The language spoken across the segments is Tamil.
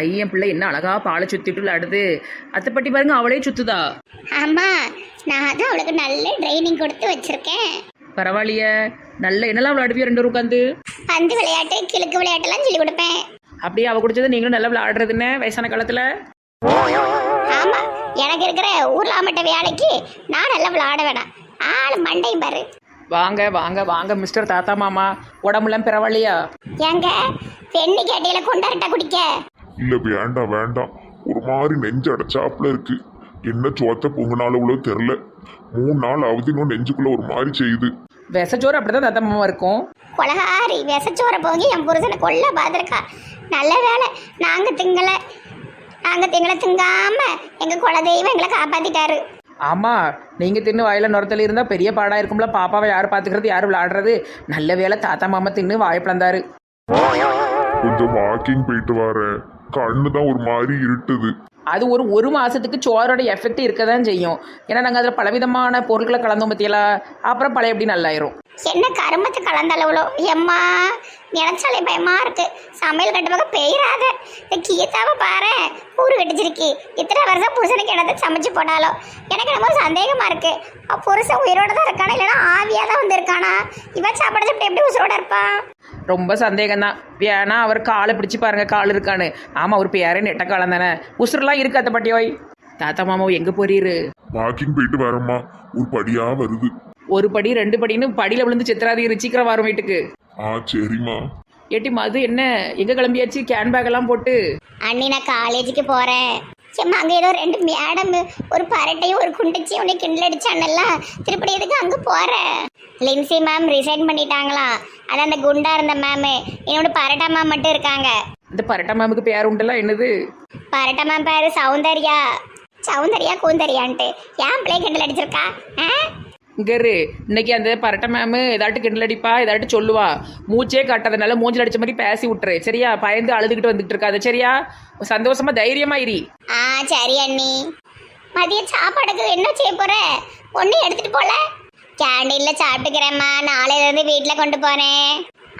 ஐயன் பிள்ளை என்ன அழகா பாலை சுத்திட்டு விளையாடுது அத்தை பட்டி பாருங்க அவளே சுத்துதா. ஆமா நான் தான் அவளுக்கு நல்ல ட்ரைனிங் கொடுத்து வச்சிருக்கேன். பரவாயில்லையே. நல்ல என்னெல்லாம் விளையாடுவியோ ரெண்டு உட்காந்து பந்து விளையாட்டு கிழக்கு விளையாட்டுலாம் சொல்லி கொடுப்பேன். அப்படியே அவ குடிச்சது நீங்களும் நல்லா விளையாடுறதுன்னு வயசான காலத்துல? ஆமா எனக்கு இருக்கிற ஊர்லாமட்ட வேலைக்கு நான் நல்லா விளையாட வேணாம். ஆள் மண்டையும் பாரு. வாங்க வாங்க வாங்க மிஸ்டர் தாத்தா மாமா. உடம்புலாம் பரவாயில்லையா? ஏங்க பெண்ணு கேட்டையில கொண்டாரட்டா குடிக்க. இல்ல வேண்டாம் வேண்டாம் ஒரு மாதிரி நெஞ்சு அடைச்சாப்புல இருக்கு. என்ன சோத்த பொங்கினால இவ்வளோ தெரில. மூணு நாள் ஆகுது இன்னும் நெஞ்சுக்குள்ள ஒரு மாதிரி செய்யுது. விசச்சோறு அப்படிதான் தாத்தா மாமா இருக்கும். கொலகாரி விசச்சோர போகி என் புருஷனை கொல்ல பார்த்துருக்கா. நல்ல வேலை நாங்க திங்கல நாங்க திங்கள திங்காம எங்க குலதெய்வம் எங்களை காப்பாத்திட்டாரு. ஆமா நீங்க தின்னு வாயில நுரத்துல இருந்தா பெரிய பாடா இருக்கும்ல. பாப்பாவை யார் பாத்துக்கிறது யார் விளையாடுறது நல்ல வேலை தாத்தா மாமா தின்னு வாயை பிளந்தாரு. கொஞ்சம் வாக்கிங் போயிட்டு வரேன். கண்ணு தான் ஒரு மாதிரி இருட்டுது. அது ஒரு ஒரு மாசத்துக்கு சோரோட எஃபெக்ட் இருக்க தான் செய்யும். ஏன்னா நாங்கள் அதில் பலவிதமான பொருட்களை கலந்தோம் பத்தியெல்லாம் அப்புறம் பழைய எப்படி நல்லாயிரும்? என்ன கருமத்தை கலந்தளவுளோ? எம்மா நினைச்சாலே பயமா இருக்கு. சமையல் கட்டுவாங்க பெய்யாத இந்த கீதாவை பாரு ஊரு கட்டிச்சிருக்கு. இத்தனை வருஷம் புருஷனுக்கு என்னத்தை சமைச்சு போட்டாலோ? எனக்கு என்னமோ சந்தேகமா இருக்கு. புருஷன் உயிரோட தான் இருக்கானா? இல்லைன்னா ஆவியா தான் வந்திருக்கானா? இவன் சாப்பாடு சாப்பிட்டு எப்படி உசுரோட இருப்பான்? ரொம்ப சந்தேகம்தான். வேணா அவர் காலை பிடிச்சு பாருங்க கால் இருக்கான்னு. ஆமா அவர் பேரே நெட்ட காலம் தானே. உசுரெல்லாம் இருக்கு அத்தை பட்டியோய் தாத்தா மாமாவும் எங்க போறீரு? வாக்கிங் போயிட்டு வரேம்மா. ஒரு படியா வருது. ஒரு படி ரெண்டு படின்னு படியில விழுந்து சித்திராதீர் சீக்கிரம் வரும் வீட்டுக்கு ஆ சரிம்மா. ஏட்டி மது என்ன? எங்க கிளம்பியாச்சு? கேன் பேக் எல்லாம் போட்டு. அண்ணி நான் காலேஜுக்கு போறேன். சும்மா அங்கே ஏதோ ரெண்டு மேடம் ஒரு பரட்டையும் ஒரு குண்டிச்சியும் உன்னை கிண்டல் அடிச்சானல்லாம் திருப்படி எதுக்கு அங்கே போறேன். லின்சி மேம் ரிசைன் பண்ணிட்டாங்களாம் அது அந்த குண்டா இருந்த மேம் என்னோட பரட்டா மேம் மட்டும் இருக்காங்க. இந்த பரட்டா மாமுக்கு பேர் உண்டெல்லாம் என்னது? பரட்டா மேம் பேரு சௌந்தர்யா. சௌந்தர்யா கூந்தரியான்ட்டு. ஏன் பிள்ளை கிண்டல் அடிச்சிருக்கா? ஆ? இங்க இரு இன்னைக்கு அந்த பரட்ட மேமு ஏதாட்டு கிண்டல் அடிப்பா ஏதாட்டு சொல்லுவா. மூச்சே காட்டாதனால மூஞ்சில் அடிச்ச மாதிரி பேசி விட்டுரு. சரியா? பயந்து அழுதுகிட்டு வந்துட்டு இருக்காது சரியா? சந்தோஷமா தைரியமா இரி. ஆ சரி அண்ணி. மதிய சாப்பாடுக்கு என்ன செய்ய போற? ஒன்றும் எடுத்துட்டு போல? கேண்டீன்ல சாப்பிட்டுக்கிறேம்மா. நாளையில இருந்து வீட்டில் கொண்டு போறேன்.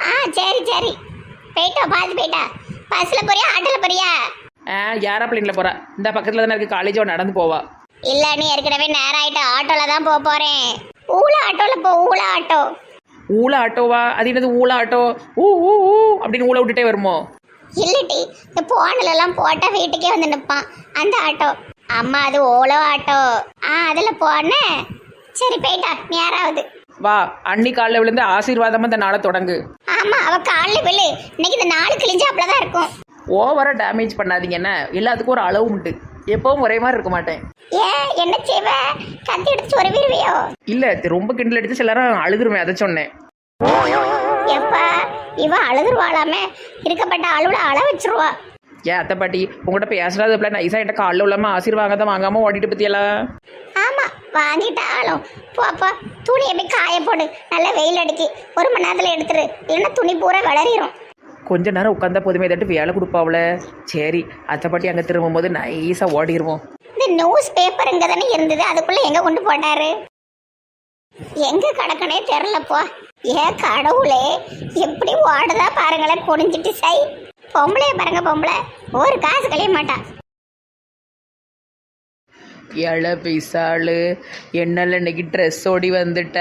ஆ சரி சரி. போயிட்டோ பார்த்து போயிட்டா பஸ்ல போறியா ஆட்டோல போறியா? ஆ யாரா போறா. இந்த பக்கத்துல தானே இருக்கு காலேஜ் நடந்து போவா. இல்ல நீ ஏற்கனவே நேரம் ஆயிட்டு ஆட்டோல தான் போக போறேன். ஊழ ஆட்டோல போ ஊழ ஆட்டோ. ஊழ ஆட்டோவா? அது என்னது ஊழ ஆட்டோ? ஊ ஊ ஊ அப்படின்னு ஊழ விட்டுட்டே வருமோ? இல்லட்டி இந்த போனல எல்லாம் போட்டா வீட்டுக்கே வந்து நிற்பான் அந்த ஆட்டோ. அம்மா அது ஓலோ ஆட்டோ. ஆ அதில் போனேன் சரி போயிட்டா. நேராவது வா அன்னி காலில் விழுந்து ஆசீர்வாதமா இந்த நாளை தொடங்கு. ஆமா அவ காலில் விழு. இன்னைக்கு இந்த நாலு கிழிஞ்சாப்புல தான் இருக்கும். ஓவரா டேமேஜ் பண்ணாதீங்க என்ன? எல்லாத்துக்கும் ஒரு அளவு உண்டு. எப்பவும் ஒரே மாதிரி இருக்க மாட்டேன். ஏன் என்ன செய்வ? கத்தி எடுத்து சொருவிடுவியோ? இல்ல இது ரொம்ப கிண்டல் அடிச்சு சிலரும் அழுதுருமே அதை சொன்னேன். எப்பா இவ அழுதுருவாளாமே இருக்கப்பட்ட அளவுல அழ வச்சிருவா. ஏன் அத்தை பாட்டி உங்கள்கிட்ட பேசுறது பிள்ளை நைஸா என்கிட்ட காலில் உள்ளாம ஆசீர்வாங்க தான் வாங்காம ஓடிட்டு பத்தியெல்லாம் வாங்கிட்டாலும் போப்பா துணியை போய் காய போடு. நல்லா வெயில் அடிக்கி. ஒரு மணி நேரத்துல எடுத்துரு. இல்லைன்னா துணி பூரா வளரிடும் கொஞ்ச நேரம் உட்காந்தா போதுமே ஏதாட்டு வேலை கொடுப்பாவுல சரி அத்தை பாட்டி அங்கே திரும்பும்போது நைஸாக ஓடிடுவோம் இந்த நியூஸ் பேப்பர் இங்க தானே இருந்தது. அதுக்குள்ள எங்க கொண்டு போட்டாரு? எங்க கிடக்கனே தெரிலப்போ ஏ கடவுளே எப்படி ஓடுதா பாருங்களேன் குனிஞ்சிட்டு சை பொம்பளைய பாருங்க பொம்பளை. ஒரு காசு கழிய மாட்டா. ஏழை பைசாலு என்னால இன்னைக்கு ட்ரெஸ் ஓடி வந்துட்ட?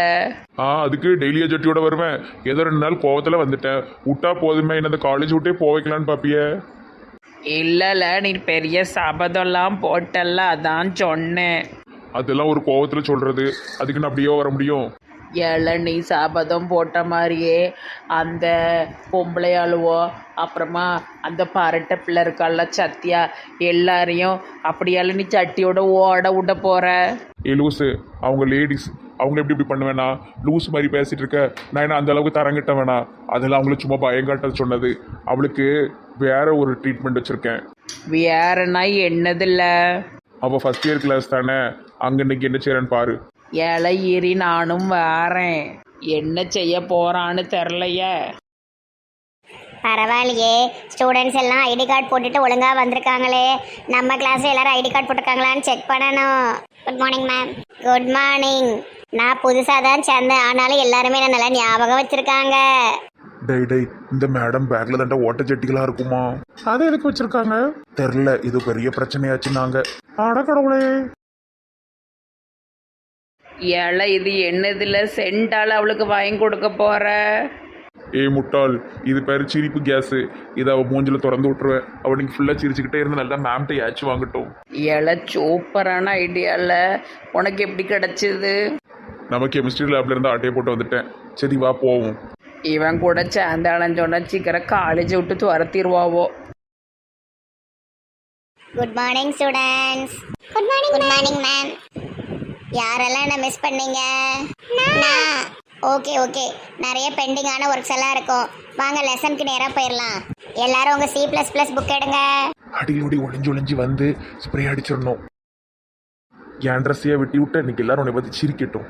ஆ அதுக்கு டெய்லி ஜட்டியோட வருவேன். ஏதோ ரெண்டு நாள் கோவத்தில் வந்துட்டேன் விட்டா போதுமே என்ன காலேஜ் விட்டே போக வைக்கலான்னு பாப்பிய? இல்லைல்ல நீ பெரிய சபதம்லாம் போட்டல்ல அதான் சொன்னேன். அதெல்லாம் ஒரு கோவத்தில் சொல்றது. அதுக்கு நான் அப்படியே வர முடியும்? இளநீ சாபதம் போட்ட மாதிரியே அந்த பொம்பளையாளுவோ அப்புறமா அந்த பரட்டை பிள்ளை இருக்கால சத்தியா எல்லாரையும் அப்படி இளநீ சட்டியோட ஓட விட போற? ஏ லூஸு அவங்க லேடிஸ் அவங்க எப்படி இப்படி பண்ணுவேனா லூஸ் மாதிரி பேசிட்டு இருக்க நான் என்ன அந்த அளவுக்கு தரங்கிட்ட வேணா? அதெல்லாம் அவங்கள சும்மா பயங்காட்ட சொன்னது. அவளுக்கு வேற ஒரு ட்ரீட்மெண்ட் வச்சிருக்கேன். வேறனா என்னதில்ல? அவள் ஃபர்ஸ்ட் இயர் கிளாஸ் தானே அங்கே இன்னைக்கு என்ன செய்யறேன்னு பாரு. ஏறி நானும் வாரேன். என்ன செய்ய போறான்னு தெரிலையே பரவாயில்லையே. ஸ்டூடெண்ட்ஸ் எல்லாம் ஐடி கார்டு போட்டுட்டு ஒழுங்கா வந்திருக்காங்களே. நம்ம கிளாஸ் எல்லாரும் ஐடி கார்டு போட்டிருக்காங்களான்னு செக் பண்ணணும். Good morning ma'am good morning நான் புதுசாக தான் சேர்ந்தேன். ஆனாலும் எல்லாருமே என்ன நல்லா ஞாபகம் வச்சிருக்காங்க. டேய் டேய் இந்த மேடம் பேக்ல தண்டா ஓட்டச்சட்டிகளா இருக்குமா? அதை எதுக்கு வச்சிருக்காங்க? தெரில இது பெரிய பிரச்சனையாச்சுன்னாங்க. அடக்கடவுளே ஏழை இது என்னதுல? சென்டால் அவளுக்கு வாங்கி கொடுக்க போற? ஏய் முட்டாள் இது பேர் சிரிப்பு கேஸு. இதை அவள் மூஞ்சில திறந்து விட்டுருவேன் அவள் நீங்கள் ஃபுல்லாக சிரிச்சுக்கிட்டே இருந்து நல்லா மேம்கிட்ட ஏச்சு வாங்கட்டும். ஏழை சூப்பரான ஐடியாவில் உனக்கு எப்படி கிடச்சிது? நம்ம கெமிஸ்ட்ரி லேப்ல இருந்து ஆட்டையை போட்டு வந்துட்டேன். சரி வா போவோம். இவன் கூட சேர்ந்தாளன்னு சொன்னா சீக்கிரம் காலேஜை விட்டு துரத்திடுவாவோ. Good morning students good morning good morning ma'am யாரெல்லாம் என்ன மிஸ் பண்ணீங்க? நான். ஓகே ஓகே நிறைய பெண்டிங்கான ஒர்க்ஸ் எல்லாம் இருக்கும். வாங்க லெசனுக்கு நேராக போயிடலாம் எல்லாரும் உங்கள் சி ப்ளஸ் ப்ளஸ் புக் எடுங்க. அடியோடி ஒளிஞ்சு ஒளிஞ்சு வந்து ஸ்ப்ரே அடிச்சிடணும். என் ட்ரெஸ்ஸையே வெட்டி விட்டு இன்னைக்கு எல்லாரும் உன்னை பற்றி சிரிக்கட்டும்.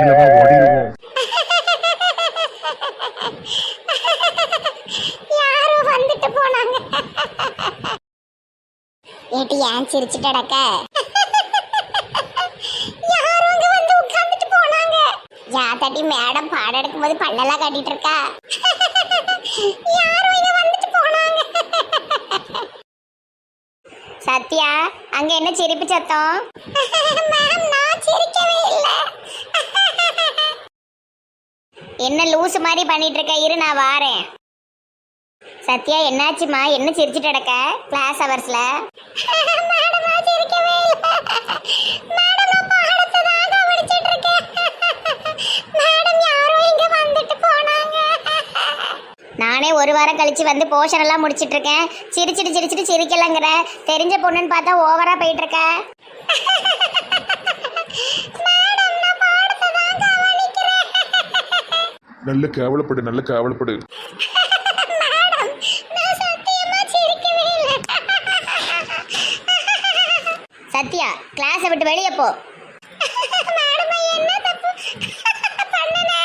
இல்லவா ஓடிடுவோம். யாரோ வந்துட்டு போனாங்க. ஏட்டி ஏன் சிரிச்சுட்டு அடக்க யாரோ அங்க வந்து உட்கார்ந்துட்டு போனாங்க யாத்தாட்டி மேடம் பாடம் எடுக்கும்போது பல்லெல்லாம் கட்டிட்டு இருக்கா யாரும் இங்க வந்துட்டு போனாங்க. சத்யா அங்க என்ன சிரிப்பு சத்தம்? மேம் நான் சிரிக்கவே இல்ல. என்ன லூசு மாதிரி பண்ணிட்டு இருக்க இரு நான் வாரேன். சத்யா என்னாச்சுமா என்ன சிரிச்சிட்டு கிளாஸ் ஹவர்ஸ்ல மேடம் சிரிக்கவே இல்ல மேடம் பாடத்தை தான் கவனிச்சிட்டு இருக்கேன் மேடம் யாரோ இங்க வந்துட்டு போனாங்க நானே ஒரு வாரம் கழிச்சு வந்து போர்ஷன் எல்லாம் முடிச்சிட்டு இருக்கேன் சிரிச்சிட்டு சிரிச்சிட்டு சிரிக்கலங்கிற. தெரிஞ்ச பொண்ணுன்னு பார்த்தா ஓவரா போயிட்டு இருக்க மேடம் நான் பாடத்தை தான் கவனிக்கிறேன் நல்ல கேவலப்படு நல்ல கேவலப்படு. மேடம் நான் சத்தியமா சிரிக்கவே இல்லை. சத்யா கிளாஸை விட்டு வெளியே போ. மேடம் என்ன தப்பு பண்ணுனே?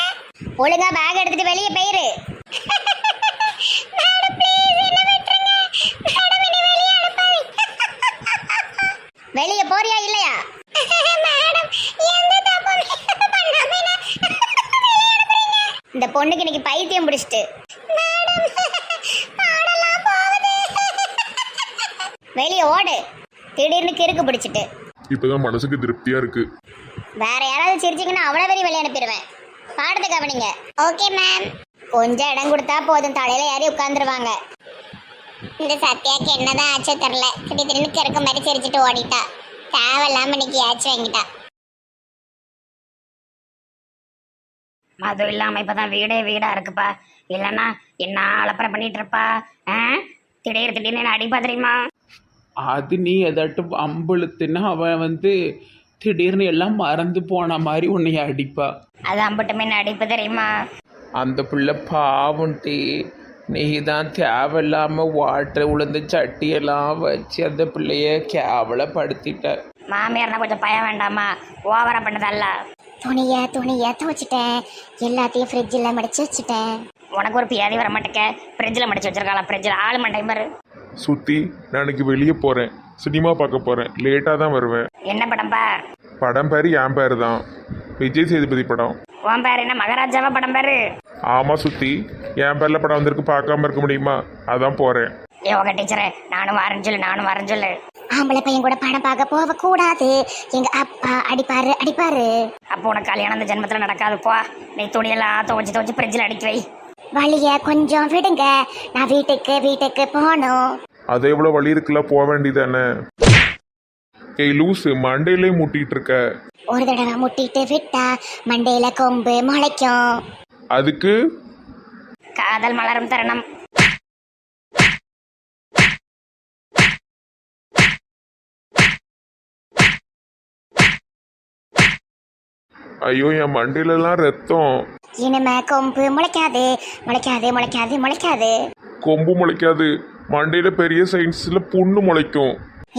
ஒழுங்கா பேக் எடுத்துட்டு வெளியே போயிரு மேடம் ப்ளீஸ் என்ன விட்டுருங்க மேடம் என்னை வெளியே அனுப்பாதீங்க வெளியே போறியா இல்லையா மேடம் எந்த தப்பும் பண்ணாம என்ன வெளியே அனுப்புறீங்க இந்த பொண்ணுக்கு பிடிச்சிட்டு. வெளியே ஓடு. திடீர்னு கிறுக்கு பிடிச்சிட்டு. இப்பதான் மனசுக்கு திருப்தியா இருக்கு. வேற யாராவது சிரிச்சிங்கன்னா அவ்வளோ வரையும் வெளியே அனுப்பிடுவேன். பாடத்தை கவனிங்க. ஓகே மேம் கொஞ்சம் இடம் கொடுத்தா போதும். தலையில ஏறி உட்காந்துருவாங்க இந்த சத்யாக்கு என்னதான் ஆச்சோ தெரில திடீர் திடீர்னு கிறுக்க மாதிரி சிரிச்சிட்டு ஓடிட்டா. தேவையில்லாம இன்னைக்கு ஆச்சு வாங்கிட்டா. அதுவும் இல்லாமல் இப்போ தான் வீடே வீடாக இருக்குப்பா. இல்லைன்னா என்ன அலப்பறை பண்ணிட்டு இருப்பா ஆ? திடீர் திடீர்னு அடிப்பா தெரியுமா? அது நீ எதாட்டும் அம்பளுத்துன்னா அவன் வந்து திடீர்னு எல்லாம் மறந்து போன மாதிரி உன்னைய அடிப்பா. அது அம்பட்டுமே என்ன அடிப்பு தெரியுமா? அந்த பிள்ளை பாவம்டி நீ தான் தேவையில்லாமல் வாட்டர் உளுந்த சட்டியெல்லாம் வச்சு அந்த பிள்ளைய கேவலப்படுத்திட்ட. மாமியார்னா கொஞ்சம் பயம் வேண்டாமா? ஓவரா பண்ணதல்ல. துணிய துணிய துவச்சிட்டேன். எல்லாத்தையும் ஃப்ரிட்ஜில் மடிச்சு வச்சுட்டேன். உனக்கு ஒரு பியாதி வர மாட்டேக்க ஃப்ரிட்ஜில் மடிச்சு வச்சிருக்காளா ஃப்ரிட்ஜில் ஆள் மண்டை பாரு. சுத்தி நான் இன்னைக்கு வெளியே போறேன். சினிமா பார்க்க போறேன். லேட்டா தான் வருவேன். என்ன படம்பா படம் பேரு என் பேரு தான். விஜய் சேதுபதி படம். உன் பேர் என்ன? மகாராஜாவா படம் பாரு? ஆமா சுத்தி. என் பேர்ல படம் வந்திருக்கு. பார்க்காம இருக்க முடியுமா? அதான் போறேன். ஏ உங்க டீச்சரே நானும் வரேன்னு சொல்லு நானும் வரேன்னு சொல்லு. ஆம்பளை பையன் கூட படம் பார்க்க போக கூடாது எங்க அப்பா அடிப்பாரு அடிப்பாரு. அப்போ உனக்கு கல்யாணம் இந்த ஜென்மத்தில் நடக்காது. போ. நீ துணியெல்லாம் துவச்சி துவச்சி ஃப்ரிட்ஜில் அடிக்க வை. வழிய கொஞ்சம் விடுங்க. நான் வீட்டுக்கு வீட்டுக்கு போகணும். அதை எவ்வளோ வழி இருக்குல்ல போக வேண்டியதானே? ஏய் லூசு மண்டையிலே முட்டிட்டு இருக்க. ஒரு தடவை முட்டிட்டு விட்டா மண்டையில கொம்பு முளைக்கும். அதுக்கு? காதல் மலரும் தருணம். ஐயோ என் மண்டையிலலாம் ரத்தம். இனிமே கொம்பு முளைக்காது முளைக்காது முளைக்காது முளைக்காது. கொம்பு முளைக்காது. மண்டையில பெரிய சயின்ஸ்ல புண்ணு முளைக்கும்.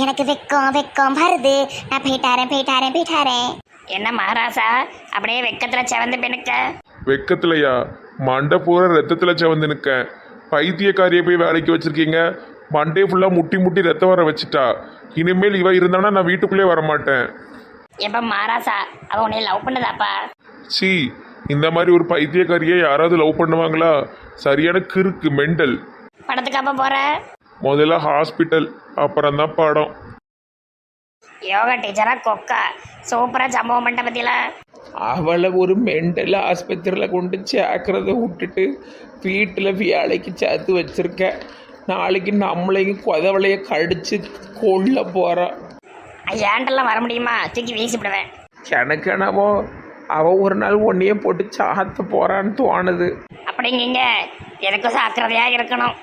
எனக்கு வெக்கம் வெக்கம் வருது. நான் போயிட்டாரேன் போயிட்டாரேன் போயிட்டாரேன். என்ன மகாராசா? அப்படியே வெக்கத்தில் செவந்து பின்னுக்க வெக்கத்துலயா? மண்டை பூரா ரத்தத்துல செவந்து நிக்க. பைத்தியக்காரியை போய் வேலைக்கு வச்சிருக்கீங்க. மண்டே ஃபுல்லா முட்டி முட்டி ரத்தம் வர வச்சுட்டா. இனிமேல் இவ இருந்தானா நான் வீட்டுக்குள்ளே வர மாட்டேன் எப்ப மாராசா அவ உன்னை லவ் பண்ணுதாப்பா. சி இந்த மாதிரி ஒரு பைத்தியக்காரியை யாராவது லவ் பண்ணுவாங்களா? சரியான கிறுக்கு மெண்டல். படத்துக்கு அப்போ போகிற முதல்ல ஹாஸ்பிட்டல் அப்புறம் தான் படம். யோகா டீச்சரா கொக்கா. சூப்பராக சம்பவம் பண்ணிட்ட பற்றியில அவளை ஒரு மெண்டல் ஆஸ்பத்திரியில் கொண்டு சேர்க்கறத விட்டுட்டு வீட்டில் வேலைக்கு சேர்த்து வச்சிருக்க. நாளைக்கு நம்மளையும் கொதவளைய கடிச்சு கொள்ள போகிறான் ஏன்டெல்லாம் வர முடியுமா? தூக்கி வீசிவிடுவேன் எனக்கு என்னவோ அவள் ஒரு நாள் ஒன்றையே போட்டு சாத்த போகிறான்னு தோணுது. அப்படிங்கிங்க. எதுக்கும் சாக்கிரதையாக இருக்கணும்.